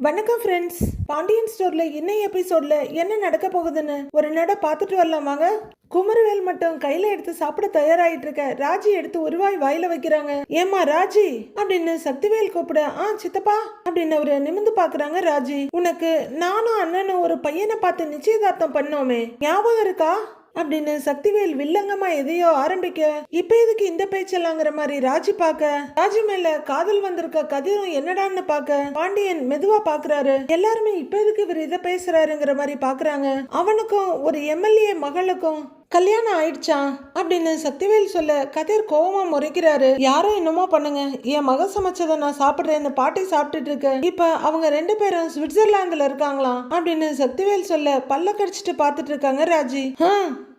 வணக்கம் ஃப்ரெண்ட்ஸ் பாண்டியன் ஸ்டோர்ல இன்னைய எபிசோட்ல என்ன நடக்க போகுதுன்னு ஒரு நட பார்த்துட்டு வரலாம் வாங்க குமரவேல் மட்டும் கையில எடுத்து சாப்பிட தயாராயிட்டு இருக்க ராஜி எடுத்து ஒருவாய் வாயில வைக்கிறாங்க. ஏமா ராஜி? அப்படின்னு சக்திவேல் கூப்பிட ஆ சித்தப்பா அப்படின்னு அவரு நிமிந்து பாக்குறாங்க ராஜி. உனக்கு நானும் அண்ணனும் ஒரு பையனை பார்த்து நிச்சயதார்த்தம் பண்ணோமே. ஞாபகம் இருக்கா? அப்படின்னு சக்திவேல் வில்லங்கமா எதையோ ஆரம்பிக்க இப்ப எதுக்கு இந்த பேச்செல்லாங்கிற மாதிரி ராஜி பார்க்க? ராஜி மேல காதல் வந்திருக்க கதிரும் என்னடான்னு பார்க்க பாண்டியன் மெதுவா பாக்குறாரு. எல்லாருமே இப்ப எதுக்கு இவர் இதை பேசுறாருங்கிற மாதிரி பாக்குறாங்க. அவனுக்கும் ஒரு எம்எல்ஏ மகளுக்கும் கல்யாணம் ஆயிடுச்சான் அப்படின்னு சக்திவேல் சொல்ல கதிர் கோவமா முறைக்கிறாரு. யாரோ என்னமோ பண்ணுங்க என் மக சமைச்சதை நான் சாப்பிடுறேன்னு பாட்டி சாப்பிட்டுட்டு இருக்கு. இப்ப அவங்க ரெண்டு பேரும் சுவிட்சர்லாந்துல இருக்காங்களாம் அப்படின்னு சக்திவேல் சொல்ல பல்ல கடிச்சிட்டு பார்த்துட்டு இருக்காங்க ராஜி. "ஆ,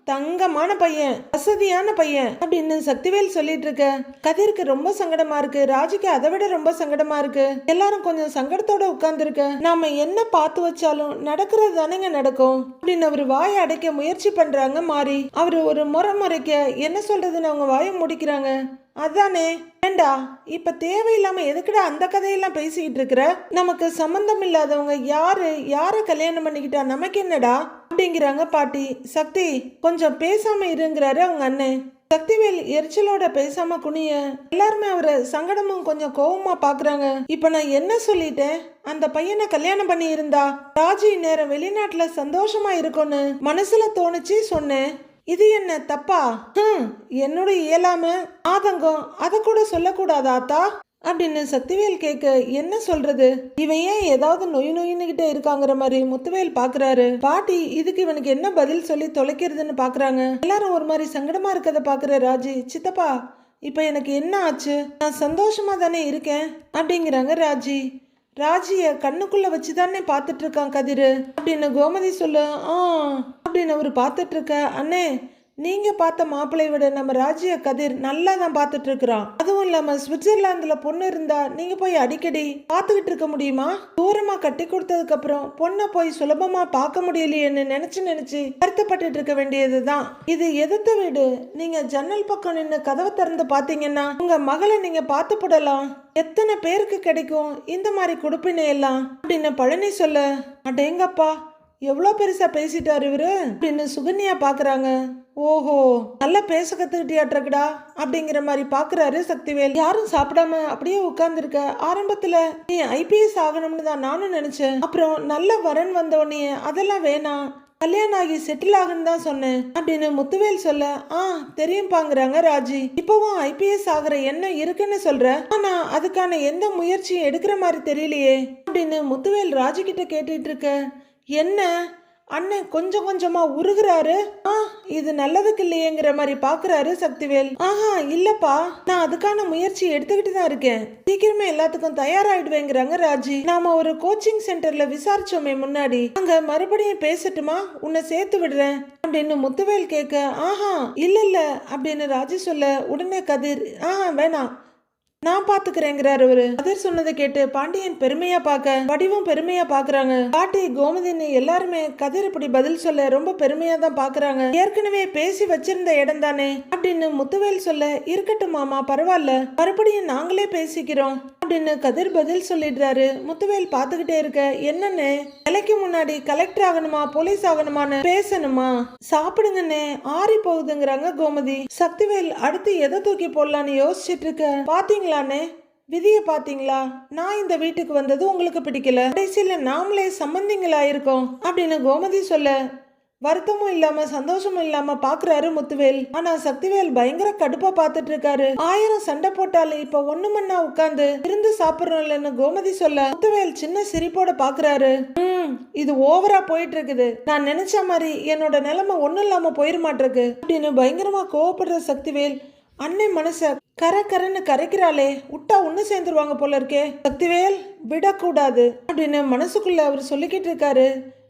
தங்கமான பையன் வசதியான பையன் அப்படின்னு சக்திவேல் சொல்லிட்டு இருக்க. கதிருக்கு ரொம்ப சங்கடமா இருக்கு. ராஜிக்கு அதை விட ரொம்ப சங்கடமா இருக்கு. எல்லாரும் கொஞ்சம் சங்கடத்தோட உட்கார்ந்துருக்க நாம என்ன பார்த்து வச்சாலும் நடக்கிறது தானேங்க நடக்கும் அப்படின்னு அவர் வாயை அடைக்க முயற்சி பண்றாங்க மாறி அவர் ஒரு முறை முறைக்க என்ன சொல்றதுன்னு அவங்க வாயை முடிக்கிறாங்க. அதானே ஏண்டா இப்ப தேவையில்லாம எதுக்குடா அந்த கதையெல்லாம் பேசிக்கிட்டு இருக்கிற? நமக்கு சம்பந்தம் இல்லாதவங்க யாரு யார கல்யாணம் பண்ணிக்கிட்டா நமக்கு என்னடா? அப்படிங்கிறாங்க பாட்டி. சக்தி கொஞ்சம் பேசாம இருங்கிறாரு அவங்க அண்ணன். சக்திவேல் எரிச்சலோட பேசாம குனிய எல்லாருமே அவரை சங்கடமும் கொஞ்சம் கோவமா பாக்குறாங்க. இப்ப நான் என்ன சொல்லிட்டேன்? அந்த பையனை கல்யாணம் பண்ணி இருந்தா ராஜி நேரம் வெளிநாட்டுல சந்தோஷமா இருக்கும்னு மனசுல தோணுச்சு சொன்னேன். இது என்ன தப்பா? என்னோட இயலாம ஆதங்கம் அதை கூட சொல்லக்கூடாதா அத்தா அப்படின்னு சக்திவேல் கேட்க என்ன சொல்றது? இவன் ஏன் ஏதாவது நொய் நொயின்னுகிட்டே இருக்காங்கிற மாதிரி முத்துவேல் பாக்குறாரு. பாட்டி இதுக்கு இவனுக்கு என்ன பதில் சொல்லி தொலைக்கிறதுன்னு பாக்குறாங்க. எல்லாரும் ஒரு மாதிரி சங்கடமா இருக்கத பாக்குற ராஜி சித்தப்பா இப்ப எனக்கு என்ன ஆச்சு? நான் சந்தோஷமா தானே இருக்கேன்? அப்படிங்கிறாங்க ராஜி. ராஜிய கண்ணுக்குள்ள வச்சு தானே பார்த்துட்டு இருக்கான் கதிரு. அப்படின்னு கோமதி சொல்லு ஆ அப்படின்னு அவர் பார்த்துட்டு இருக்க அண்ணே நீங்க பார்த்த மாப்பிள்ளை விட நம்ம ராஜ்ய கதிர் நல்லா தான் பார்த்துட்டு இருக்கிறான் அதுவும் இல்லாம சுவிட்சர்லாந்துல பொண்ணு இருந்தா நீங்க போய் அடிக்கடி பார்த்துக்கிட்டு இருக்க முடியுமா? தூரமா கட்டி கொடுத்ததுக்கு அப்புறம் பொண்ணை போய் சுலபமா பார்க்க முடியலையேன்னு நினைச்சு நினைச்சு வருத்தப்பட்டு இருக்க வேண்டியதுதான் இது எதிர்த்த வீடு. நீங்க ஜன்னல் பக்கம் நின்று கதவை திறந்து பாத்தீங்கன்னா உங்க மகளை நீங்க பார்த்து போடலாம். எத்தனை பேருக்கு கிடைக்கும் இந்த மாதிரி கொடுப்பினை எல்லாம்? அப்படின்னு பழனி சொல்ல அடேங்கப்பா எவ்வளோ பெருசாக பேசிட்டார் இவரு? அப்படின்னு சுகன்யா பார்க்குறாங்க ஓஹோ நல்லா பேச கற்றுக்கிட்டியாட்ருக்குடா அப்படிங்கிற மாதிரி பார்க்குறாரு சக்திவேல். யாரும் சாப்பிடாம அப்படியே உட்காந்துருக்க ஆரம்பத்தில் நீ ஐபிஎஸ் ஆகணும்னு தான் நானும் நினச்சேன். அப்புறம் நல்ல வரன் வந்த உடனே அதெல்லாம் வேணாம். கல்யாணம் ஆகி செட்டில் ஆகுன்னு தான் சொன்னேன் அப்படின்னு முத்துவேல் சொல்ல ஆ தெரியும்பாங்கிறாங்க ராஜி. இப்போவும் ஐபிஎஸ் ஆகுற எண்ணம் இருக்குன்னு சொல்ற. ஆனா அதுக்கான எந்த முயற்சியும் எடுக்கிற மாதிரி தெரியலையே அப்படின்னு முத்துவேல் ராஜி கிட்ட கேட்டுட்டு இருக்க என்ன? அண்ணன் கொஞ்சம் கொஞ்சமா உருகுறாரு? ஆ இது நல்லதுக்கு இல்லையேங்கிற மாதிரி பாக்குறாரு சக்திவேல். ஆஹா இல்லப்பா. நான் அதுக்கான முயற்சி எடுத்துக்கிட்டு தான் இருக்கேன். சீக்கிரமே எல்லாத்துக்கும் தயாராயிடுவேங்கிறாங்க ராஜி. நாம ஒரு கோச்சிங் சென்டர்ல விசாரிச்சோமே முன்னாடி. அங்க மறுபடியும் பேசட்டுமா? உன்னை சேர்த்து விடுறேன். அப்படின்னு முத்துவேல் கேட்க ஆஹா இல்ல இல்ல அப்படின்னு ராஜி சொல்ல உடனே கதிர் ஆஹா வேணாம். நான் பாத்துக்கிறேங்கிறாரு அவரு. கதிர் சொன்னதை கேட்டு பாண்டியன் பெருமையா பார்க்க வடிவும் பெருமையா பாக்குறாங்க. பாட்டி கோமதின்னு எல்லாருமே கதிர் இப்படி பதில் சொல்ல ரொம்ப பெருமையா தான் பாக்குறாங்க. ஏற்கனவே பேசி வச்சிருந்த இடம் தானே அப்படின்னு முத்துவேல் சொல்ல இருக்கட்டும் மாமா பரவாயில்ல. மறுபடியும் நாங்களே பேசிக்கிறோம். அப்படின்னு கதிர் பதில் சொல்லிடுறாரு. முத்துவேல் பாத்துக்கிட்டே இருக்க என்னன்னு வேலைக்கு முன்னாடி கலெக்டர் ஆகணுமா போலீஸ் ஆகணுமான்னு பேசணுமா? சாப்பிடுங்கண்ணே ஆறி போகுதுங்கிறாங்க கோமதி. சக்திவேல் அடுத்து எதை தூக்கி போடலான்னு யோசிச்சுட்டு இருக்க. பாத்தீங்களாண்ணே? விதியை பாத்தீங்களா? நான் இந்த வீட்டுக்கு வந்தது உங்களுக்கு பிடிக்கல. கடைசியில நாமளே சம்பந்திங்களா இருக்கோம் அப்படின்னு கோமதி சொல்ல வருத்தமும் இல்லாம சந்தோஷமும் இல்லாம பாக்குறாரு முத்துவேல். ஆனா சக்திவேல் பயங்கர கடுப்பா பாத்துட்டு இருக்காரு ஆயிரம் சண்டை போட்டாலும் இப்ப ஒண்ணு மண்ணா உட்காந்து இருந்து சாப்பிடறோம்லன்னு கோமதி சொல்ல முத்துவேல் சின்ன சிரிப்போட பாக்குறாரு. "ம், இது ஓவரா போயிட்டு இருக்குது நான் நினைச்ச மாதிரி என்னோட நிலைமை ஒண்ணும் இல்லாம போயிட மாட்டிருக்கு அப்படின்னு பயங்கரமா கோவப்படுற சக்திவேல் அன்னை மனச கரை கரைன்னு கரைக்கிறாளே. விட்டா ஒண்ணு சேர்ந்துருவாங்க போல இருக்கே. சக்திவேல் விடக்கூடாது. அப்படின்னு மனசுக்குள்ள அவர் சொல்லிக்கிட்டு இருக்காரு.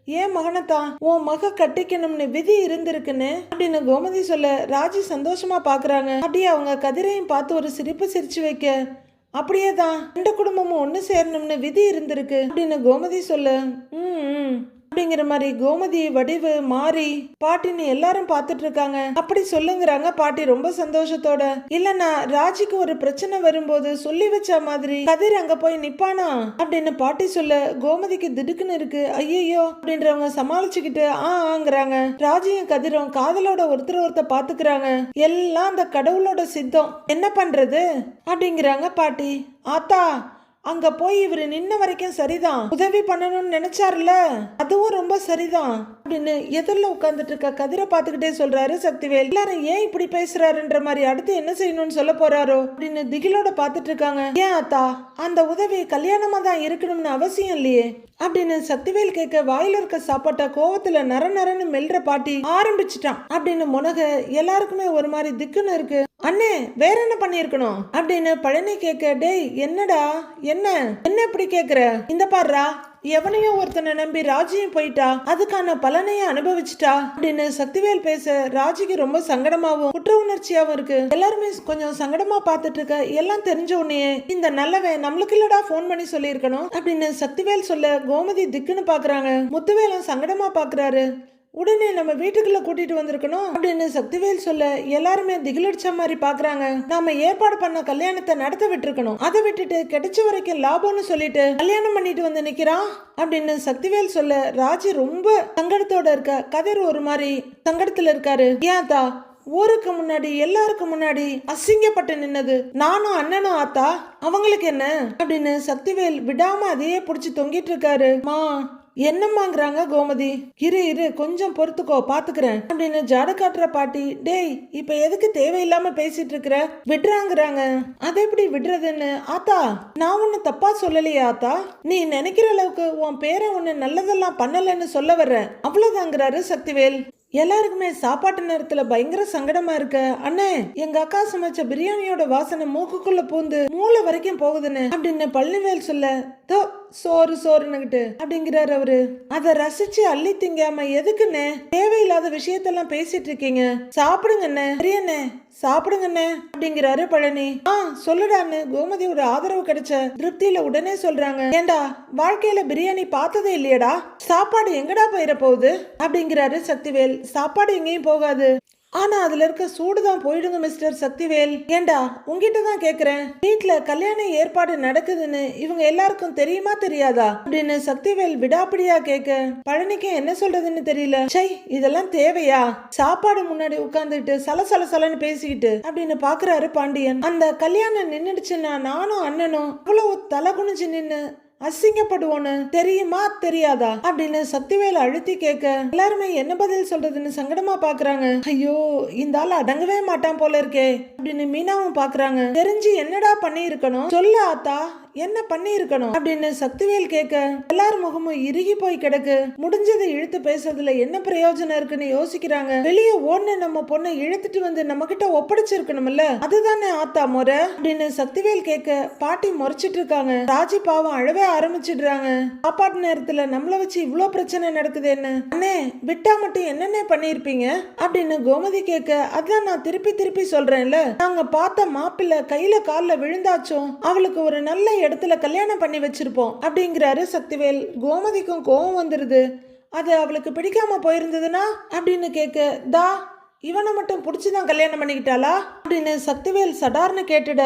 ஏன் மகனத்தான் உன் மக கட்டிக்கணும்னு விதி இருந்திருக்குன்னு? அப்படின்னு கோமதி சொல்ல ராஜி சந்தோஷமா பாக்குறாங்க. அப்படியே அவங்க கதிரையும் பார்த்து ஒரு சிரிப்பு சிரிச்சு வைக்க அப்படியே தான் ரெண்டு குடும்பமும் ஒன்று சேரணும்னு விதி இருந்திருக்கு. அப்படின்னு கோமதி சொல்ல ம். அப்படிங்கிற மாதிரி கோமதி வடிவு மாறி பாட்டின்னு எல்லாரும் பார்த்துட்டு இருக்காங்க அப்படி சொல்லுங்கிறாங்க பாட்டி ரொம்ப சந்தோஷத்தோட. இல்லனா ராஜிக்கு ஒரு பிரச்சனை வரும்போது சொல்லி வச்ச மாதிரி கதிர் அங்க போய் நிப்பானா? அப்படின்னு பாட்டி சொல்ல கோமதிக்கு திடுக்குன்னு இருக்கு. ஐயையோ அப்படின்றவங்க சமாளிச்சுக்கிட்டு ஆ ஆங்கிறாங்க. ராஜியும் கதிரும் காதலோட ஒருத்தர் ஒருத்தர் பாத்துக்கிறாங்க எல்லாம் அந்த கடவுளோட சித்தம். என்ன பண்றது? அப்படிங்கிறாங்க பாட்டி. ஆத்தா அங்க போய் இவர் நின்ன வரைக்கும் சரிதான். உதவி பண்ணணும்னு நினைச்சாருல? அதுவும் ரொம்ப சரிதான். அப்படின்னு எதிரில் உட்காந்துட்டு இருக்க கதிரை பார்த்துக்கிட்டே சொல்றாரு சக்திவேல். எல்லாரும் ஏன் இப்படி பேசுறாருன்ற மாதிரி அடுத்து என்ன செய்யணும்னு சொல்ல போறாரோ? அப்படின்னு திகிலோட பார்த்துட்டு இருக்காங்க. ஏன் அத்தா? அந்த உதவி கல்யாணமா தான் இருக்கணும்னு அவசியம் இல்லையே. அப்படின்னு சக்திவேல் கேட்க வாயில இருக்க சாப்பாட்டை கோவத்துல நர நரன்னு மெல்ற பாட்டி ஆரம்பிச்சிட்டான். அப்படின்னு முனக எல்லாருக்குமே ஒரு மாதிரி திக்குன்னு இருக்கு. அண்ணே வேற என்ன பண்ணிருக்கணும் அப்படின்னு பழனி கேட்க டேய் என்னடா? என்ன? என்ன இப்படி கேக்குற? இந்த பாடுறா? எவனையோ ஒருத்தனை நம்பி ராஜியும் போயிட்டா அதுக்கான பலனையும் அனுபவிச்சிட்டா அப்படின்னு சக்திவேல் பேச ராஜிக்கு ரொம்ப சங்கடமாவும் குற்ற உணர்ச்சியாவும் இருக்கு. எல்லாருமே கொஞ்சம் சங்கடமா பார்த்துட்டு இருக்க எல்லாம் தெரிஞ்ச உடனே இந்த நல்லவன் நம்மளுக்கு இல்லடா ஃபோன் பண்ணி சொல்லியிருக்கணும் அப்படின்னு சக்திவேல் சொல்ல கோமதி திக்குன்னு பாக்குறாங்க. முத்துவேலும் சங்கடமா பாக்குறாரு. உடனே நம்ம வீட்டுக்குள்ள கூட்டிட்டு வந்திருக்கணும் அப்படின்னு சக்திவேல் சொல்ல எல்லாருமே திகிலடிச்ச மாதிரி பாக்குறாங்க. நாம ஏற்பாடு பண்ண கல்யாணத்தை நடத்த விட்டுருக்கணும். அதை விட்டுட்டு கிடைச்ச வரைக்கும் லாபம்னு சொல்லிட்டு கல்யாணம் பண்ணிட்டு வந்து நிக்கிறான் அப்படின்னு சக்திவேல் சொல்ல ராஜி ரொம்ப சங்கடத்தோட இருக்க. கதிர் ஒரு மாதிரி சங்கடத்துல இருக்காரு. ஏன்தா ஊருக்கு முன்னாடி எல்லாருக்கும் முன்னாடி அசிங்கப்பட்டு நின்னது. நானும் அண்ணனும் ஆத்தா அவங்களுக்கு என்ன? அப்படின்னு சக்திவேல் விடாம அதையே புடிச்சு தொங்கிட்டு இருக்காரு. மா என்னம்மாங்கிறாங்க கோமதி? இரு இரு கொஞ்சம் பொறுத்துக்கோ பாத்துக்கிறேன். அப்படின்னு ஜாட காட்டுற பாட்டி டேய் இப்ப எதுக்கு தேவையில்லாம பேசிட்டு இருக்கிற விடுறாங்கிறாங்க. அதை எப்படி விடுறதுன்னு ஆத்தா நான் ஒண்ணு தப்பா சொல்லலையா ஆத்தா. நீ நினைக்கிற அளவுக்கு உன் பேரை ஒண்ணு நல்லதெல்லாம் பண்ணலன்னு சொல்ல வர்றேன் அவ்வளவுதாங்கிறாரு சக்திவேல். எல்லாருக்குமே சாப்பாட்டு நேரத்துல பயங்கர சங்கடமா இருக்க. அண்ணே எங்க அக்கா சமைச்ச பிரியாணியோட வாசனை மூக்குக்குள்ள பூந்து மூளை வரைக்கும் போகுதுன்னு அப்படின்னு பழனிவேல் சொல்ல தோ சோறு சோறுன்னுகிட்டு அப்படிங்கிறாரு அவரு. அதை ரசிச்சு அள்ளி திங்காம எதுக்குண்ணே? தேவையில்லாத விஷயத்தெல்லாம் பேசிட்டு இருக்கீங்க. சாப்பிடுங்கண்ணே. சரியண்ணே. சாப்பிடுங்கண்ணே அப்படிங்கிறாரு பழனி. ஆ சொல்லுடான்னு கோமதியோட ஆதரவு கிடைச்ச திருப்தியில உடனே சொல்றாங்க. ஏண்டா வாழ்க்கையில பிரியாணி பார்த்ததே இல்லையடா? சாப்பாடு எங்கடா போயிட போகுது? அப்படிங்கிறாரு சக்திவேல். சாப்பாடு எங்கேயும் போகாது. ஆனா அதுல இருக்க சூடு தான் போயிடுங்க மிஸ்டர் சக்திவேல். ஏண்டா உங்ககிட்ட தான் கேக்குறேன். வீட்ல கல்யாண ஏற்பாடு நடக்குதுன்னு இவங்க எல்லாருக்கும் தெரியுமா தெரியாதா? அப்படின்னு சக்திவேல் விடாப்பிடியா கேட்க பழனிக்கு என்ன சொல்றதுன்னு தெரியல. சை இதெல்லாம் தேவையா? சாப்பாடு முன்னாடி உட்கார்ந்துட்டு சல சல சலன்னு பேசிக்கிட்டு அப்படின்னு பாக்குறாரு பாண்டியன். அந்த கல்யாணம் நின்னுடுச்சுன்னா நானும் அண்ணனும் அவ்வளவு தலை குனிஞ்சு நின்னு அசிங்கப்படுவோன்னு? தெரியுமா? தெரியாதா? அப்படின்னு சக்திவேல் அழுத்தி கேட்க எல்லாருமே என்ன பதில் சொல்றதுன்னு சங்கடமா பாக்குறாங்க. ஐயோ இந்த ஆள் அடங்கவே மாட்டான் போல இருக்கே. அப்படின்னு மீனாவும் பாக்குறாங்க. தெரிஞ்சு என்னடா பண்ணி இருக்கணும் சொல்ல ஆத்தா என்ன பண்ணியிருக்கணும் அப்படின்னு சக்திவேல் கேட்க எல்லார் முகமும் இறுகி போய் கிடக்கு. முடிஞ்சதை இழுத்து பேசுறதுல என்ன பிரயோஜனம் இருக்குன்னு யோசிக்கிறாங்க. வெளியே ஓடுன நம்ம பொண்ணை இழுத்துட்டு வந்து நம்ம கிட்ட ஒப்படைச்சிருக்கணும்ல? அதுதானே ஆத்தா முறை? அப்படின்னு சக்திவேல் கேட்க பாட்டி முறைச்சிட்டு இருக்காங்க ராஜி பாவம் அழவே ஆரம்பிச்சிடுறாங்க. சாப்பாட்டு நேரத்துல நம்மள வச்சு இவ்வளவு பிரச்சனை நடக்குது என்ன? அண்ணே விட்டா மட்டும் என்னென்ன பண்ணிருப்பீங்க அப்படின்னு கோமதி கேட்க அதான் நான் திருப்பி திருப்பி சொல்றேன்ல. நாங்க பார்த்த மாப்பிள்ள கையில கால்ல விழுந்தாச்சும் அவளுக்கு ஒரு நல்ல இடத்துல கல்யாணம் பண்ணி வச்சிருப்போம் அப்படிங்கிறாரு சக்திவேல். கோமதிக்கும் கோவம் வந்துடுது அது அவளுக்கு பிடிக்காம போயிருந்ததுன்னா அப்படின்னு கேட்க தா இவனை மட்டும் பிடிச்சி தான் கல்யாணம் பண்ணிக்கிட்டாளா? அப்படின்னு சக்திவேல் சடார்னு கேட்டுட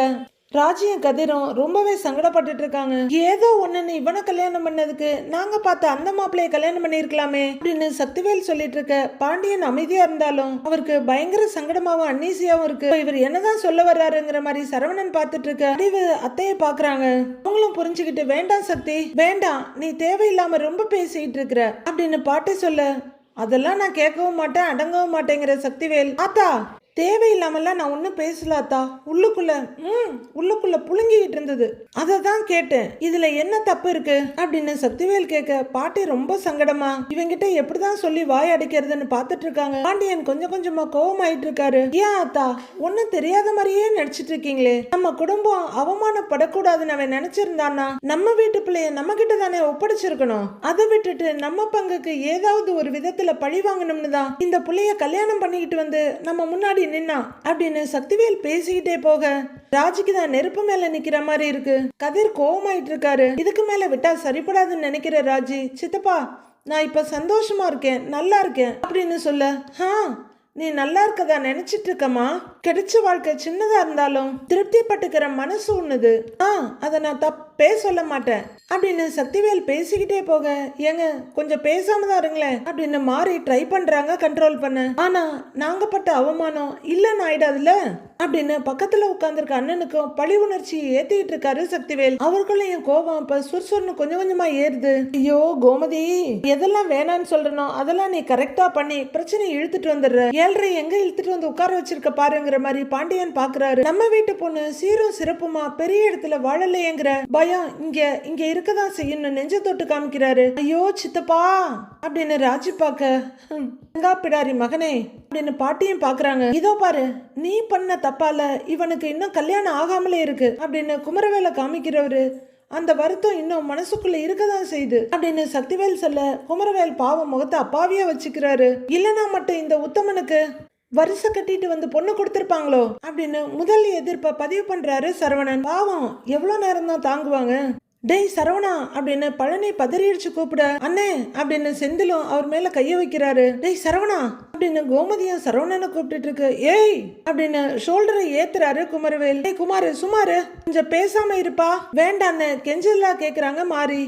ராஜியும் கதிரும் ரொம்பவே சங்கடப்பட்டுட்டு இருக்காங்க ஏதோ ஒண்ணுன்னு இவனை கல்யாணம் பண்ணதுக்கு நாங்க பார்த்த அந்த மாப்பிள்ளைய கல்யாணம் பண்ணிருக்கலாமே அப்படின்னு சக்திவேல் சொல்லிட்டு இருக்க பாண்டியன் அமைதியா இருந்தாலும் அவருக்கு பயங்கர சங்கடமாவும் அன்னீசியாவும் இருக்கு. இவர் என்னதான் சொல்ல வர்றாருங்கிற மாதிரி சரவணன் பார்த்துட்டு இருக்க அறிவு அத்தைய பாக்குறாங்க அவங்களும் புரிஞ்சுக்கிட்டு வேண்டாம் சக்தி வேண்டாம் நீ தேவையில்லாம ரொம்ப பேசிட்டு இருக்கிற அப்படின்னு பாட்டு சொல்ல அதெல்லாம் நான் கேட்கவும் மாட்டேன் அடங்கவும் மாட்டேங்கிற சக்திவேல். ஆத்தா தேவையில்லாமல்லாம் நான் ஒன்றும் பேசலாத்தா உள்ளுக்குள்ள ம் உள்ளுக்குள்ள புழுங்கிக்கிட்டு இருந்தது. அதை தான் கேட்டேன். இதுல என்ன தப்பு இருக்கு? அப்படின்னு சக்திவேல் கேட்க பாட்டி ரொம்ப சங்கடமா? இவங்கிட்ட எப்படிதான் சொல்லி வாய் அடைக்கிறதுன்னு பார்த்துட்டு இருக்காங்க. பாண்டியன் கொஞ்சம் கொஞ்சமா கோவமாயிட்டு இருக்காரு. ஏன் அத்தா? ஒன்னும் தெரியாத மாதிரியே நடிச்சிட்டு இருக்கீங்களே. நம்ம குடும்பம் அவமானப்படக்கூடாதுன்னு அவன் நினைச்சிருந்தானா நம்ம வீட்டு பிள்ளைய நம்ம கிட்ட தானே ஒப்படைச்சிருக்கணும்? அதை விட்டுட்டு நம்ம பங்குக்கு ஏதாவது ஒரு விதத்துல பழி வாங்கணும்னு தான் இந்த பிள்ளைய கல்யாணம் பண்ணிக்கிட்டு வந்து நம்ம முன்னாடி முன்னாடி நின்னான் அப்படின்னு சக்திவேல் பேசிக்கிட்டே போக ராஜிக்கு தான் நெருப்பு மேல நிக்கிற மாதிரி இருக்கு. கதிர் கோவமாயிட்டு இருக்காரு இதுக்கு மேல விட்டா சரிப்படாதுன்னு நினைக்கிற ராஜி சித்தப்பா நான் இப்ப சந்தோஷமா இருக்கேன் நல்லா இருக்கேன் அப்படின்னு சொல்ல ஹா நீ நல்லா இருக்கதா நினைச்சிட்டு இருக்கமா கிடைச்ச வாழ்க்கை சின்னதா இருந்தாலும் திருப்தி பட்டுக்கிற மனசு ஒண்ணுது ஆ அதை நான் தப்பு சொல்ல மாட்டேன். அப்படின்னு சக்திவேல் பேசிக்கிட்டே போக ஏங்க கொஞ்சம் பேசாம தான் இருங்களேன் அப்படின்னு மாறி ட்ரை பண்றாங்க கண்ட்ரோல் பண்ண. ஆனா நாங்க பட்ட அவமானம் இல்லைன்னு ஆயிடாதுல்ல? அப்படின்னு பக்கத்துல உட்காந்துருக்க அண்ணனுக்கும் பழி உணர்ச்சியை ஏத்திக்கிட்டு இருக்காரு சக்திவேல். அவருக்குள்ள என் கோபம் இப்ப சுறுசுறுன்னு கொஞ்சம் கொஞ்சமா ஏறுது. ஐயோ கோமதி எதெல்லாம் வேணான்னு சொல்றனோ அதெல்லாம் நீ கரெக்டா பண்ணி பிரச்சனையை இழுத்துட்டு வந்துடுற. ஏழ்ரை எங்க இழுத்துட்டு வந்து உட்கார வச்சிருக்க பாருங்கிற மாதிரி பாண்டியன் பாக்குறாரு. நம்ம வீட்டு பொண்ணு சீரும் சிறப்புமா பெரிய இடத்துல வாழலையேங்கிற பயம் இங்க இங்க இருக்கதான் செய்யணும் நெஞ்ச தொட்டு காமிக்கிறாரு. ஐயோ சித்தப்பா அப்படின்னு ராஜி பாக்க எங்கா பிடாரி மகனே அப்படின்னு பாட்டியும் பாக்குறாங்க இதோ பாரு நீ பண்ண தப்பால இவனுக்கு இன்னும் கல்யாணம் ஆகாமலே இருக்கு அப்படின்னு குமரவேலை காமிக்கிறவரு அந்த வருத்தம் இன்னும் மனசுக்குள்ள இருக்கதான் செய்யுது அப்படின்னு சக்திவேல் சொல்ல குமரவேல் பாவம் முகத்தை அப்பாவியா வச்சுக்கிறாரு. இல்லனா மட்டும் இந்த உத்தமனுக்கு வருஷம் கட்டிட்டு வந்து பொண்ணு கொடுத்துருப்பாங்களோ? அப்படின்னு முதல் எதிர்ப்பை பதிவு பண்றாரு சரவணன். பாவம் எவ்வளவு நேரம் தான் தாங்குவாங்க? டேய் சரவணா அப்படின்னு பழனி பதறியடிச்சு கூப்பிட அண்ணே அப்படின்னு செந்திலும் அவர் மேல கைய வைக்கிறாரு. டேய் சரவணா அப்படின்னு கோமதியும் சரவணனை கூப்பிட்டு இருக்கு. ஏய் அப்படின்னு ஷோல்டரை ஏத்துறாரு குமரவேல். டேய் குமாரு சுமாரு கொஞ்சம் பேசாம இருப்பா. வேண்டான்னு கெஞ்சலா கேக்குறாங்க மாறி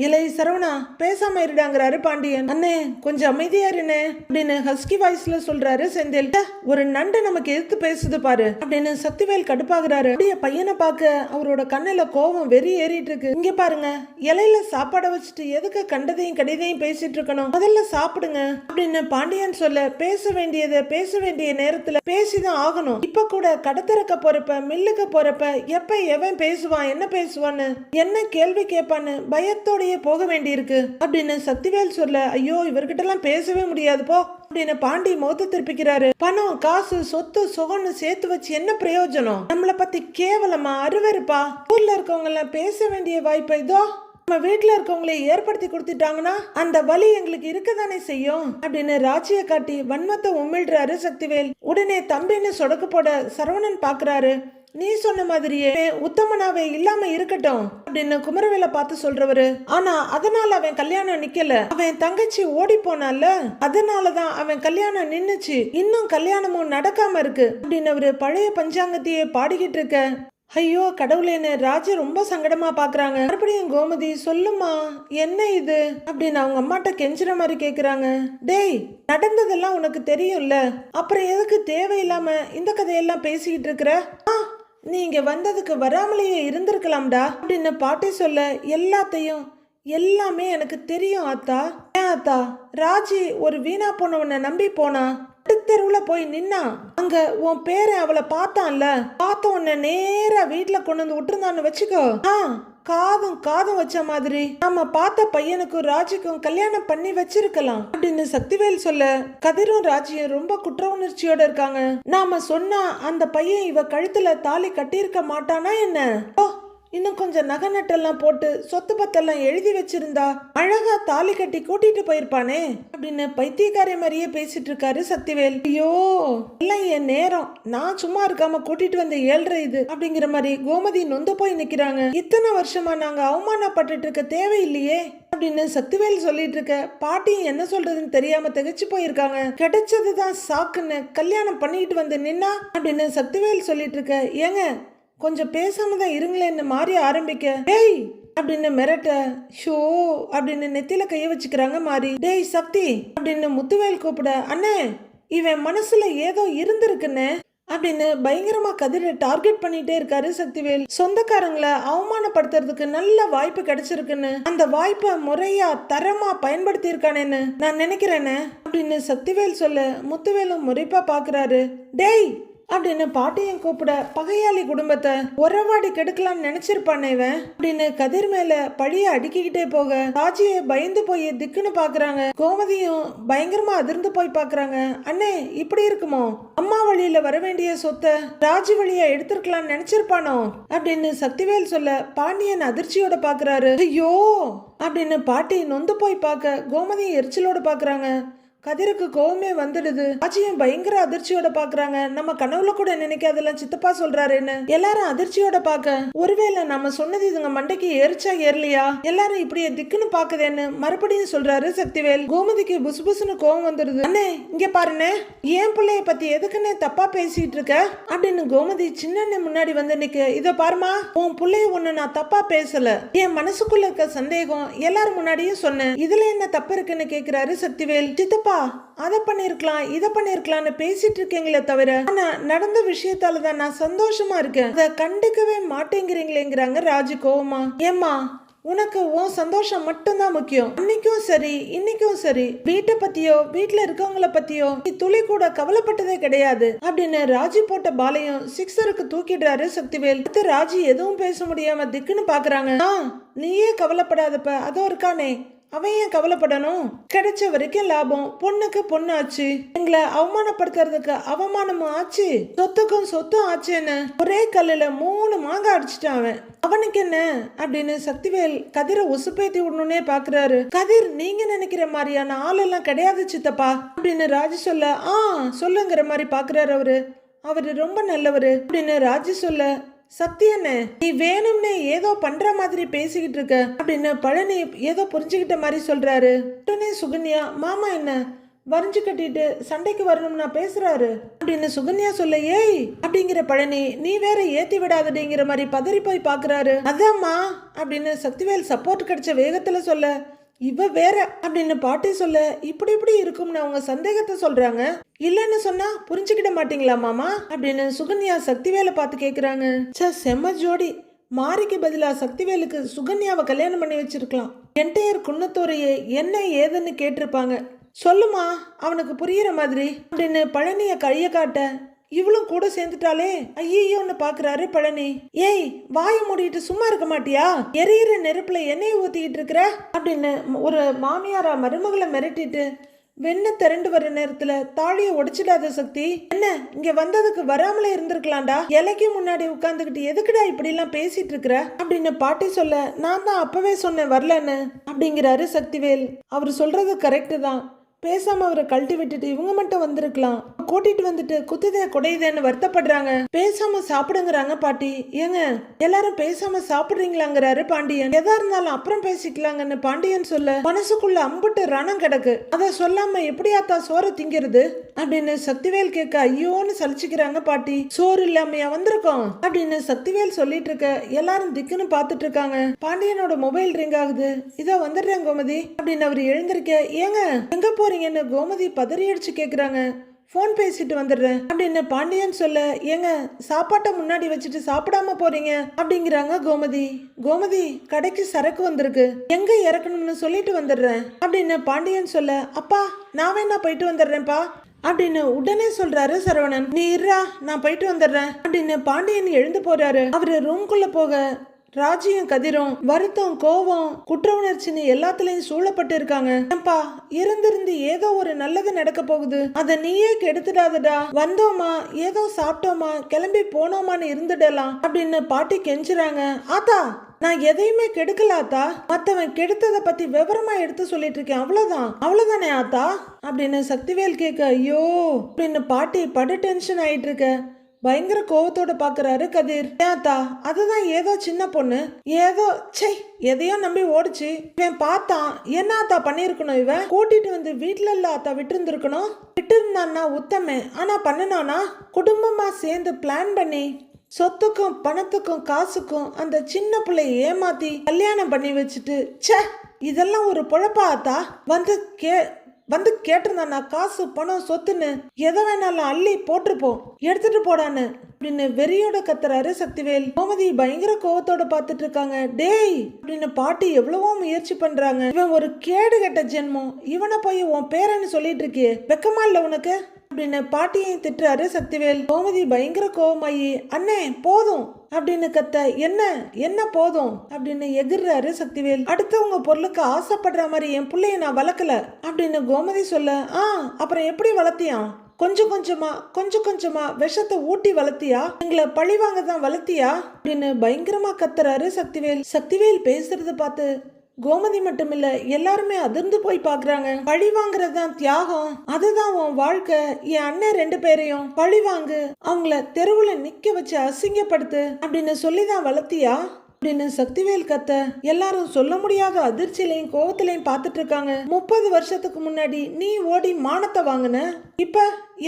இலை சரவணா பேசாம இருடாங்கிறாரு பாண்டியன். அண்ணே கொஞ்சம் அமைதியா இருனே அப்படின்னு ஹஸ்கி வாய்ஸ்ல சொல்றாரு செந்தில். ஒரு நண்டு நமக்கு எதிர்த்து பேசுது பாரு அப்படின்னு சக்திவேல் கடுப்பாகிறாரு. அப்படியே பையனை பார்க்க அவரோட கண்ணுல கோபம் வெறி ஏறிட்டு இருக்கு இங்க பாருங்க இலையில சாப்பாடை வச்சுட்டு எதுக்கு கண்டதையும் கடிதையும் பேசிட்டு இருக்கணும்? முதல்ல சாப்பிடுங்க அப்படின்னு பாண்டியன் சொல்ல பேச வேண்டியதை பேச வேண்டிய நேரத்துல பேசிதான் ஆகணும். இப்ப கூட கடத்திறக்க போறப்ப மில்லுக்கு போறப்ப எப்ப எவன் பேசுவான் என்ன பேசுவான்னு என்ன கேள்வி கேட்பான்னு பயத்தோடைய போக வேண்டியிருக்கு. அப்படின்னு சக்திவேல் சொல்ல ஐயோ இவர்கிட்ட எல்லாம் பேசவே முடியாது போ அப்படின்னு பாண்டி முகத்தை திருப்பிக்கிறாரு. பணம் காசு சொத்து சுகம்னு சேர்த்து வச்சு என்ன பிரயோஜனம்? நம்மளை பத்தி கேவலமா அருவருப்பா? ஊர்ல இருக்கவங்க எல்லாம் பேச வேண்டிய வாய்ப்பை இதோ. நம்ம வீட்டுல இருக்கவங்களை ஏற்படுத்தி கொடுத்துட்டாங்கன்னா அந்த வலி எங்களுக்கு இருக்கதானே செய்யும்? அப்படின்னு ராஜியை காட்டி வன்மத்தை உமிழ்றாரு சக்திவேல். உடனே தம்பின்னு சொடக்கு போட சரவணன் பாக்குறாரு. நீ சொன்ன மாதிரியே உத்தமனாவே இல்லாம இருக்கட்டும் அப்படின்னு குமரவேல பார்த்து சொல்றவரு. ஆனா அதனால அவன் கல்யாணம் நிக்கல. அவன் தங்கச்சி ஓடி போனால அதனாலதான் அவன் கல்யாணம் நின்னுச்சு. இன்னும் கல்யாணமும் நடக்காம இருக்கு அப்படின்னு அவரு பழைய பஞ்சாங்கத்தையே பாடிக்கிட்டு இருக்க. ஐயோ கடவுளேன்னு ராஜா ரொம்ப சங்கடமா பாக்குறாங்க. மறுபடியும் கோமதி சொல்லுமா என்ன இது? அப்படின்னு அவங்க அம்மாட்ட கெஞ்சுற மாதிரி கேக்குறாங்க. டேய் நடந்ததெல்லாம் உனக்கு தெரியும்ல. அப்புறம் எதுக்கு தேவையில்லாம இந்த கதையெல்லாம் பேசிக்கிட்டு இருக்கிற? நீங்க வந்ததுக்கு வராமலேயே இருந்திருக்கலாம்டா. அப்படின்னு பாட்டி சொல்ல எல்லாத்தையும் எல்லாமே எனக்கு தெரியும் ஆத்தா. ஏன் ஆத்தா? ராஜி ஒரு வீணா போனவனை நம்பி போனா? தெருவுல போய் நின்னா அங்க உன் பேரன் அவளை பார்த்தான்ல. பார்த்த உன்ன நேரா வீட்டுல கொண்டு வந்து விட்டுருந்தான்னு வச்சுக்கோ. ஆ காதும் காதும் வச்ச மாதிரி. நாம பார்த்த பையனுக்கும் ராஜிக்கும் கல்யாணம் பண்ணி வச்சிருக்கலாம். அப்படின்னு சக்திவேல் சொல்ல கதிரும் ராஜியும் ரொம்ப குற்ற உணர்ச்சியோட இருக்காங்க. நாம சொன்னா அந்த பையன் இவ கழுத்துல தாலி கட்டியிருக்க மாட்டானா என்ன? ஓ இன்னும் கொஞ்சம் நகை நட்டெல்லாம் போட்டு சொத்து பத்தெல்லாம் எழுதி வச்சிருந்தா அழகா தாலி கட்டி கூட்டிட்டு போயிருப்பானே அப்படின்னு பைத்தியக்காரி மாதிரியே பேசிட்டு இருக்காரு சத்திவேல் ஐயோ எல்லாம் என் நேரம். நான் சும்மா இருக்காம கூட்டிட்டு வந்த ஏழ்ரை இது அப்படிங்கிற மாதிரி கோமதி நொந்து போய் நிக்கிறாங்க. இத்தனை வருஷமா நாங்க அவமானப்பட்டுட்டு இருக்க தேவையில்லையே அப்படின்னு சத்துவேல் சொல்லிட்டு இருக்க பாட்டியும் என்ன சொல்றதுன்னு தெரியாம திகைச்சு போயிருக்காங்க. கிடைச்சதுதான் சாக்குன்னு கல்யாணம் பண்ணிட்டு வந்து நின்னா அப்படின்னு சத்துவேல் சொல்லிட்டு இருக்க ஏங்க கொஞ்சம் பேசாம தான் இருங்களேன்னு மாறி ஆரம்பிக்க. டேய் அப்படின்னு மிரட்ட ஷோ அப்படின்னு நெத்தியில கைய வச்சுக்கிறாங்க மாறி. டேய் சக்தி அப்படின்னு முத்துவேல் கூப்பிட அண்ணே இவன் மனசுல ஏதோ இருந்திருக்குன்னு அப்படின்னு பயங்கரமா கதிர டார்கெட் பண்ணிட்டே இருக்காரு சக்திவேல். சொந்தக்காரங்களை அவமானப்படுத்துறதுக்கு நல்ல வாய்ப்பு கிடைச்சிருக்குன்னு அந்த வாய்ப்பை முறையா தரமா பயன்படுத்தி இருக்கானேன்னு நான் நினைக்கிறேன்னு அப்படின்னு சக்திவேல் சொல்ல முத்துவேலும் முறைப்பா பாக்குறாரு. டேய் அப்படின்னு பாட்டியும் கூப்பிட பகையாளி குடும்பத்தை உறவாடி கெடுக்கலாம்னு நினைச்சிருப்பானே இவன். அப்படின்னு கதிர் மேல பழிய அடுக்கிக்கிட்டே போக ராஜிய பயந்து போய் திக்குன்னு பாக்குறாங்க. கோமதியும் பயங்கரமா அதிர்ந்து போய் பாக்குறாங்க. அண்ணே இப்படி இருக்குமோ? அம்மா வழியில வர வேண்டிய சொத்தை ராஜி வழியா எடுத்திருக்கலாம்னு நினைச்சிருப்பானோ? அப்படின்னு சக்திவேல் சொல்ல பாண்டியன் அதிர்ச்சியோட பாக்குறாரு. ஐயோ! அப்படின்னு பாட்டி நொந்து போய் பார்க்க கோமதியும் எரிச்சலோட பாக்குறாங்க. கதிருக்கு கோவமே வந்துடுது. ஆச்சியும் பயங்கர அதிர்ச்சியோட பாக்குறாங்க. நம்ம கனவுல கூட நினைக்காதெல்லாம் சித்தப்பா சொல்றாருன்னு. எல்லாரும் அதிர்ச்சியோட பாக்க ஒருவேளை நம்ம சொன்னது இதுங்க மண்டைக்கு ஏறிச்சா ஏறலையா? எல்லாரும் இப்படியே திக்குன்னு பாக்குதேன்னு மறுபடியும் சொல்றாரு சக்திவேல். கோமதிக்கு புசு புசுன்னு கோவம் வந்துடுது. அண்ணே இங்க பாருண்ணே. என் பிள்ளைய பத்தி எதுக்குன்னே தப்பா பேசிட்டு இருக்க? அப்படின்னு கோமதி சின்ன முன்னாடி வந்து நிக்க. இத பாருமா உன் பிள்ளைய ஒண்ணு நான் தப்பா பேசல. என் மனசுக்குள்ள இருக்க சந்தேகம் எல்லாரும் முன்னாடியும் சொன்னேன். இதுல என்ன தப்பு இருக்குன்னு கேக்குறாரு சக்திவேல். சித்தப்பா அதை பண்ணிருக்கலாம் இதை பண்ணிருக்கலாம்னு பேசிட்டு இருக்கீங்களே தவிர ஆனா நடந்த விஷயத்தால தான் நான் சந்தோஷமா இருக்கேன். அதை கண்டுக்கவே மாட்டேங்கிறீங்களேங்கிறாங்க ராஜு கோவமா. ஏம்மா உனக்கு உன் சந்தோஷம் மட்டும்தான் முக்கியம். அன்னைக்கும் சரி இன்னைக்கும் சரி வீட்டை பத்தியோ வீட்ல இருக்கவங்கள பத்தியோ நீ துளி கூட கவலைப்பட்டதே கிடையாது அப்படின்னு ராஜி போட்ட பாலையும் சிக்ஸருக்கு தூக்கிடுறாரு சக்திவேல். அடுத்து ராஜி எதுவும் பேச முடியாம திக்குன்னு பாக்குறாங்க. நீயே கவலைப்படாதப்ப அதோ இருக்கானே. அவன் ஏன் கவலைப்படணும்? கிடைச்ச வரைக்கும் லாபம். பொண்ணுக்கு பொண்ணு ஆச்சு எங்களை அவமானப்படுத்துறதுக்கு அவமானமும் ஆச்சு. சொத்துக்கும் சொத்தும் ஆச்சுன்னு ஒரே கல்லுல மூணு மாங்காய் அடிச்சிட்டான் அவன். அவனுக்கு என்ன அப்படின்னு சக்திவேல் கதிரை உசுப்பேத்தி விடணும்னே பாக்குறாரு. கதிர் நீங்க நினைக்கிற மாதிரியான ஆளெல்லாம் கிடையாது சித்தப்பா. அப்படின்னு ராஜு சொல்ல ஆ சொல்லுங்கிற மாதிரி பாக்குறாரு அவரு. அவரு ரொம்ப நல்லவர். அப்படின்னு ராஜு சொல்ல சத்தியண்ணே நீ வேணும்னே ஏதோ பண்ற மாதிரி பேசிக்கிட்டு இருக்க. அப்படின்னு பழனி ஏதோ புரிஞ்சுக்கிட்ட மாதிரி சொல்றாரு. உடனே சுகன்யா மாமா என்ன? வரைஞ்சு கட்டிட்டு சண்டைக்கு வரணும்னா பேசுறாரு. அப்படின்னு சுகன்யா சொல்ல ஏய்! அப்படிங்கிற பழனி நீ வேற ஏத்தி விடாதடிங்கிற மாதிரி பதறி போய் பாக்குறாரு. அதாம்மா! அப்படின்னு சக்திவேல் சப்போர்ட் கிடைச்ச வேகத்துல சொல்ல இவ வேற அப்படின்னு பாட்டி சொல்ல இப்படி இப்படி இருக்கும்னு அவங்க சந்தேகத்தை சொல்றாங்க. இல்லைன்னு சொன்னா புரிஞ்சுக்கிட மாட்டீங்களா மாமா? அப்படின்னு சுகன்யா சக்திவேலை பார்த்து கேக்குறாங்க. ச்சே செம்ம ஜோடி. மாரிக்கு பதிலா சக்திவேலுக்கு சுகன்யாவை கல்யாணம் பண்ணி வச்சிருக்கலாம். என்டையர் குன்னத்தோரையே என்ன ஏதுன்னு கேட்டிருப்பாங்க. சொல்லுமா அவனுக்கு புரியுற மாதிரி அப்படின்னு பழனிய கையை காட்ட இவளும் கூட சேர்ந்துட்டாலே ஐயோன்னு பாக்குறாரு பழனி. ஏய் வாய மூடிட்டு சும்மா இருக்க மாட்டியா? எரியிற நெருப்புல எண்ணெயை ஊத்திக்கிட்டு இருக்கிற? அப்படின்னு ஒரு மாமியாரா மருமகளை மிரட்டிட்டு வெண்ண திரண்டு வர நேரத்துல தாலிய உடைச்சிடாத சக்தி. என்ன இங்க வந்ததுக்கு வராமலே இருந்திருக்கலாம்டா? இலைக்கு முன்னாடி உட்காந்துக்கிட்டு எதுக்குடா இப்படி எல்லாம் பேசிட்டு இருக்கிற? அப்படின்னு பாட்டி சொல்ல நான் தான் அப்பவே சொன்னேன் வரலன்னு அப்படிங்கிறாரு சக்திவேல். அவர் சொல்றது கரெக்டு தான். பேசாம அவரை கழட்டி விட்டுட்டு இவங்க மட்டும் வந்திருக்கலாம். கூட்டிட்டு வந்துட்டு குத்துதே குடையுதேன்னு வருத்தப்படுறாங்க. பேசாம சாப்பிடுங்கிறாங்க பாட்டி. ஏங்க எல்லாரும் பேசாம சாப்பிடுறீங்களாங்கிறாரு பாண்டியன். எதா இருந்தாலும் அப்புறம் பேசிக்கலாங்கன்னு பாண்டியன் சொல்ல மனசுக்குள்ள அம்புட்டு ரணம் கிடக்கு. அதை சொல்லாம எப்படியாத்தா சோற திங்கிறது? அப்படின்னு சக்திவேல் கேட்க ஐயோன்னு சலிச்சுக்கிறாங்க பாட்டி. சோறு இல்லாமையா வந்திருக்கோம். அப்படின்னு சக்திவேல் சொல்லிட்டு இருக்க எல்லாரும் திக்குன்னு பார்த்துட்டு இருக்காங்க பாண்டியனோட மொபைல் ரிங் ஆகுது. இதோ வந்துடுறேன் கோமதி. அப்படின்னு அவர் எழுந்திருக்க ஏங்க எங்க போறீங்கன்னு கோமதி பதறி அடிச்சு கேக்குறாங்க. ஃபோன் பேசிட்டு வந்துடுறேன். அப்படின்னு பாண்டியன் சொல்ல ஏங்க சாப்பாட்டை முன்னாடி வச்சுட்டு சாப்பிடாம போறீங்க? அப்படிங்கிறாங்க கோமதி. கோமதி கடைக்கு சரக்கு வந்திருக்கு. எங்க இறக்கணும்னு சொல்லிட்டு வந்துடுறேன். அப்படின்னு பாண்டியன் சொல்ல அப்பா நான் வேணா போயிட்டு வந்துடுறேன்ப்பா. அப்படின்னு உடனே சொல்றாரு சரவணன். நீ இருறா நான் போயிட்டு வந்துடுறேன் அப்படின்னு பாண்டியன் எழுந்து போறாரு. அவரு ரூம்குள்ள போக ராஜியும் கதிரும் வருத்தம் கோபம் குற்ற உணர்ச்சின்னு எல்லாத்துலயும் சூழப்பட்டு இருக்காங்க. ஏன்பா இருந்திருந்து ஏதோ ஒரு நல்லது நடக்க போகுது. அத நீயே கெடுத்துடாதடா. வந்தோமா? ஏதோ சாப்பிட்டோமா? கிளம்பி போனோமான்னு இருந்துடலாம் அப்படின்னு பாட்டி கெஞ்சுறாங்க. ஆத்தா நான் எதையுமே கெடுக்கல ஆத்தா. மத்தவன் கெடுத்ததை பத்தி விவரமா எடுத்து சொல்லிட்டு இருக்கேன். அவ்வளவுதான். அவ்வளவுதானே ஆத்தா? அப்படின்னு சக்திவேல் கேட்க ஐயோ அப்படின்னு பாட்டி படு டென்ஷன் ஆயிட்டு இருக்க பயங்கர கோவத்தோட பாக்குறாரு கதிர். ஏத்தா அதுதான் ஏதோ சின்ன பொண்ணு. ஏதோ சை எதையோ நம்பி ஓடிச்சு. இவன் பார்த்தான். என்ன ஆத்தா பண்ணிருக்கணும் இவன் கூட்டிட்டு வந்து வீட்டுல இல்ல ஆத்தா விட்டு இருந்திருக்கணும் விட்டு இருந்தான்னா உத்தமே. ஆனா பண்ணினானா? குடும்பமா சேர்ந்து பிளான் பண்ணி சொத்துக்கும் பணத்துக்கும் காசுக்கும் அந்த சின்ன பிள்ளைய ஏமாத்தி கல்யாணம் பண்ணி வச்சுட்டு ச்சே இதெல்லாம் ஒரு பொழப்பாத்தா வந்து கே வந்து கேட்டிருந்தானா காசு பணம் சொத்துன்னு எதை வேணாலும் அள்ளி போட்டிருப்போம். எடுத்துட்டு போடான்னு. அப்படின்னு வெறியோட கத்துறாரு சக்திவேல் கோமதி பயங்கர கோவத்தோட பார்த்துட்டு இருக்காங்க. டேய் அப்படின்னு பாட்டி எவ்வளவோ முயற்சி பண்றாங்க. இவன் ஒரு கேடு கெட்ட ஜென்மம். இவனை போய் உன் பேரன்னு சொல்லிட்டு இருக்கியே வெக்கமா இல்ல உனக்கு? அப்படின்னு பாட்டியை திட்டுறாரு சக்திவேல். கோமதி பயங்கர கோவமாயி அண்ணே போதும் அப்படின்னு கத்த என்ன என்ன போதும்? அப்படின்னு எகிர்றாரு சக்திவேல். அடுத்தவங்க பொருளுக்கு ஆசைப்படுற மாதிரி என் பிள்ளைய நான் வளர்க்கல அப்படின்னு கோமதி சொல்ல ஆ அப்புறம் எப்படி வளர்த்தியான் கொஞ்சம் கொஞ்சமா கொஞ்சம் கொஞ்சமா விஷத்தை ஊட்டி வளர்த்தியா? எங்களை பழி வாங்க தான் வளர்த்தியா? அப்படின்னு பயங்கரமா கத்துறாரு சக்திவேல். சக்திவேல் பேசுறது பார்த்து கோமதி மட்டும் இல்ல எல்லாருமே அதிர்ந்து போய் பாக்குறாங்க. பழி வாங்குறது தான் தியாகம். அதுதான் உன் வாழ்க்கை. என் அண்ணன் ரெண்டு பேரையும் பழி வாங்கு. அவங்கள தெருவுல நிக்க வச்சு அசிங்கப்படுத்து அப்படின்னு சொல்லி தான் வளர்த்தியா? அப்படின்னு சக்திவேல் கத்த எல்லாரும் சொல்ல முடியாத அதிர்ச்சியிலையும் கோவத்திலையும் பார்த்துட்டு இருக்காங்க முப்பது வருஷத்துக்கு முன்னாடி நீ ஓடி மானத்தை வாங்கின? இப்ப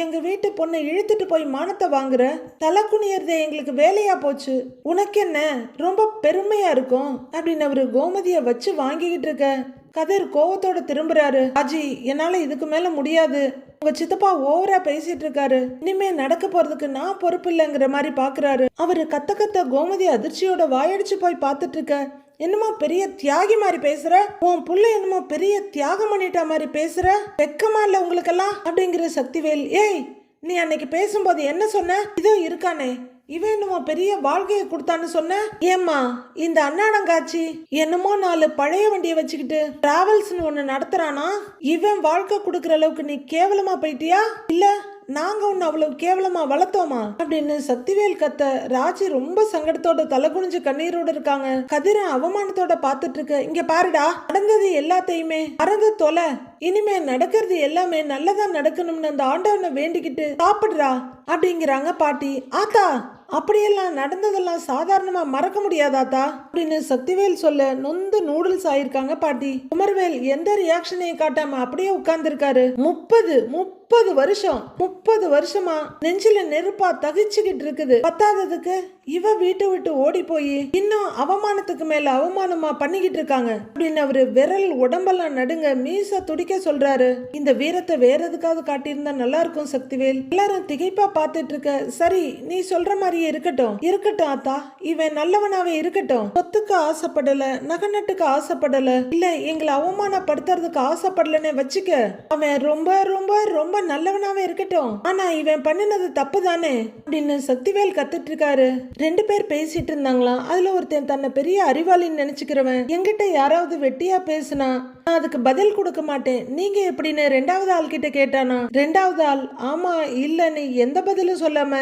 எங்க வீட்டு பொண்ணை இழுத்துட்டு போய் மானத்தை வாங்குற? தலை குனியறதே எங்களுக்கு வேலையா போச்சு. உனக்கு என்ன ரொம்ப பெருமையா இருக்கும் அப்படின்னு அவரு கோமதியை வச்சு வாங்கிக்கிட்டு இருக்க. கதிர் கோவத்தோட திரும்புறாரு. அஜி என்னால இதுக்கு மேல முடியாது. உங்க சித்தப்பா ஓவரா பேசிட்டு இருக்காரு. இனிமே நடக்க போறதுக்கு நான் பொறுப்பு இல்லைங்கிற மாதிரி பாக்குறாரு. அவரு கத்த கத்த கோமதி அதிர்ச்சியோட வாயடிச்சு போய் பார்த்துட்டு இருக்க. என்னமோ பெரிய தியாகி மாதிரி பேசுற? உன் புள்ள என்னமோ பெரிய தியாகம் பண்ணிட்டா மாதிரி பேசுற? வெக்கமா இல்ல உங்களுக்கெல்லாம்? அப்படிங்கிற சக்திவேல் ஏய் நீ அன்னைக்கு பேசும்போது என்ன சொன்ன? இதோ இருக்கானே. இவன் என்னமோ பெரிய வாழ்க்கையை கொடுத்தான்னு சொன்ன? ஏம்மா இந்த அண்ணாடங்காச்சி என்னமோ நாலு பழைய வண்டியை வச்சுக்கிட்டு டிராவல்ஸ்னு ஒன்று நடத்துறானா? இவன் வாழ்க்கை கொடுக்குற அளவுக்கு நீ கேவலமா போயிட்டியா? இல்லை நாங்கள் உன்னை அவ்வளவு கேவலமா வளர்த்தோமா? அப்படின்னு சக்திவேல் கத்த ராஜி ரொம்ப சங்கடத்தோட தலை குனிஞ்சு கண்ணீரோட இருக்காங்க. கதிரன் அவமானத்தோட பார்த்துட்டு இருக்க. இங்க பாருடா நடந்தது எல்லாத்தையுமே மறந்து தொலை. இனிமே நடக்கிறது எல்லாமே நல்லதா நடக்கணும்னு அந்த ஆண்டவனை வேண்டிக்கிட்டு சாப்பிடுறா அப்படிங்கிறாங்க பாட்டி. ஆத்தா! அப்படியெல்லாம் நடந்ததெல்லாம் சாதாரணமாக மறக்க முடியாதாத்தா அப்படின்னு சக்திவேல் சொல்ல நொந்து நூடுல்ஸ் ஆயிருக்காங்க பாட்டி. குமர்வேல் எந்த ரியாக்ஷனையும் காட்டாம அப்படியே உட்கார்ந்துருக்காரு. முப்பது முப்பது வருஷம் முப்பது வருஷமா நெஞ்சில நெருப்பா தகிச்சுக்கிட்டு இருக்குது. பத்தாததுக்கு இவ வீட்டை விட்டு ஓடி போய் இன்னும் அவமானத்துக்கு மேல அவமானமா பண்ணிக்கிட்டு இருக்காங்க. அப்படின்னு அவரு விரல் உடம்பெல்லாம் நடுங்க மீச துடிக்க சொல்றாரு. இந்த வீரத்தை வேற எதுக்காவது காட்டியிருந்தா நல்லா இருக்கும் சக்திவேல். எல்லாரும் திகைப்பா பார்த்துட்டு இருக்க சரி நீ சொல்ற மாதிரியே இருக்கட்டும். இருக்கட்டும் ஆத்தா. இவன் நல்லவனாவே இருக்கட்டும். சொத்துக்கு ஆசைப்படல நகநட்டுக்கு ஆசைப்படல. இல்ல எங்களை அவமானப்படுத்துறதுக்கு ஆசைப்படலன்னு வச்சுக்க. அவன் ரொம்ப ரொம்ப ரொம்ப நல்லவனாவே இருக்கட்டும். ஆனா இவன் பண்ணினது தப்பு தானே அப்படின்னு சக்திவேல் கத்துட்டு இருக்காரு. ரெண்டு பேர் பேசிட்டு இருந்தாங்களாம் அதுல ஒருத்தன் தன்னை பெரிய அறிவாளின்னு நினைச்சுக்கிறவன் எங்கிட்ட யாராவது வெட்டியா பேசுனா நான் அதுக்கு பதில் கொடுக்க மாட்டேன். நீங்க எப்படின்னு ரெண்டாவது ஆள் கிட்ட கேட்டானா ரெண்டாவது ஆள் ஆமா இல்லன்னு எந்த பதிலும் சொல்லாம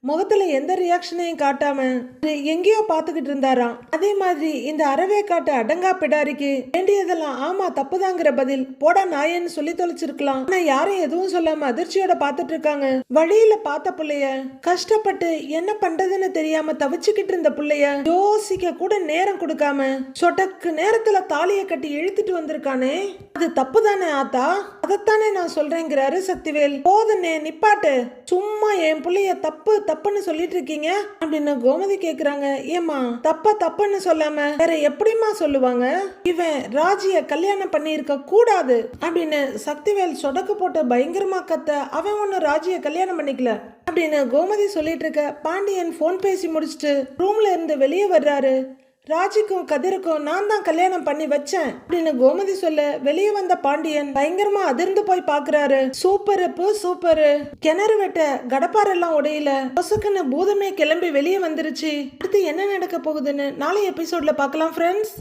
முகத்துல எந்த ரியாக்ஷனையும் காட்டாம எங்கேயோ பாத்துக்கிட்டு இருந்தாராம். அதே மாதிரி இந்த அறவே காட்டு அடங்கா பிடாரிக்கு வேண்டியதெல்லாம் ஆமா தப்புதாங்கிற பதில் போடா நாயன்னு சொல்லி தொலைச்சிருக்கலாம். ஆனா யாரும் எதுவும் சொல்லாம அதிர்ச்சியோட பாத்துட்டு இருக்காங்க. வழியில பார்த்த புள்ளைய கஷ்டப்பட்டு என்ன பண்றதுன்னு தெரியாம தவிச்சுக்கிட்டு இருந்த புள்ளைய யோசிக்க கூட நேரம் கொடுக்காம சொட்டக்கு நேரத்துல தாலிய கட்டி இழுத்துட்டு வந்திருக்கானே. அது தப்பு தானே ஆத்தா? அதைத்தானே நான் சொல்றேங்கிறாரு சக்திவேல். போதுனே நிப்பாட்டு. சும்மா என் புள்ளைய தப்பு தப்புன்னு சொல்லிட்டு இருக்கீங்க அப்படின்னு கோமதி கேக்குறாங்க. ஏமா தப்பா தப்புன்னு சொல்லாம வேற எப்படிம்மா சொல்லுவாங்க? இவன் ராஜிய கல்யாணம் பண்ணியிருக்க கூடாது அப்படின்னு சக்திவேல் சொடக்கு போட்டு பயங்கரமா கத்த அவன் ஒண்ணு ராஜிய கல்யாணம் பண்ணிக்கல அப்படின்னு கோமதி சொல்லிட்டு இருக்க பாண்டியன் ஃபோன் பேசி முடிச்சுட்டு ரூம்ல இருந்து வெளியே வர்றாரு. ராஜிக்கும் கதிருக்கும் நான் தான் கல்யாணம் பண்ணி வச்சேன் அப்படின்னு கோமதி சொல்ல வெளியே வந்த பாண்டியன் பயங்கரமா அதிர்ந்து போய் பாக்குறாரு. சூப்பர் பூ சூப்பர். கிணறு வெட்ட கடப்பாரெல்லாம் உடையல. பொசுக்குன்னு பூதமே கிளம்பி வெளியே வந்துருச்சு. அடுத்து என்ன நடக்க போகுதுன்னு நாளை எபிசோட்ல பார்க்கலாம் ஃப்ரெண்ட்ஸ்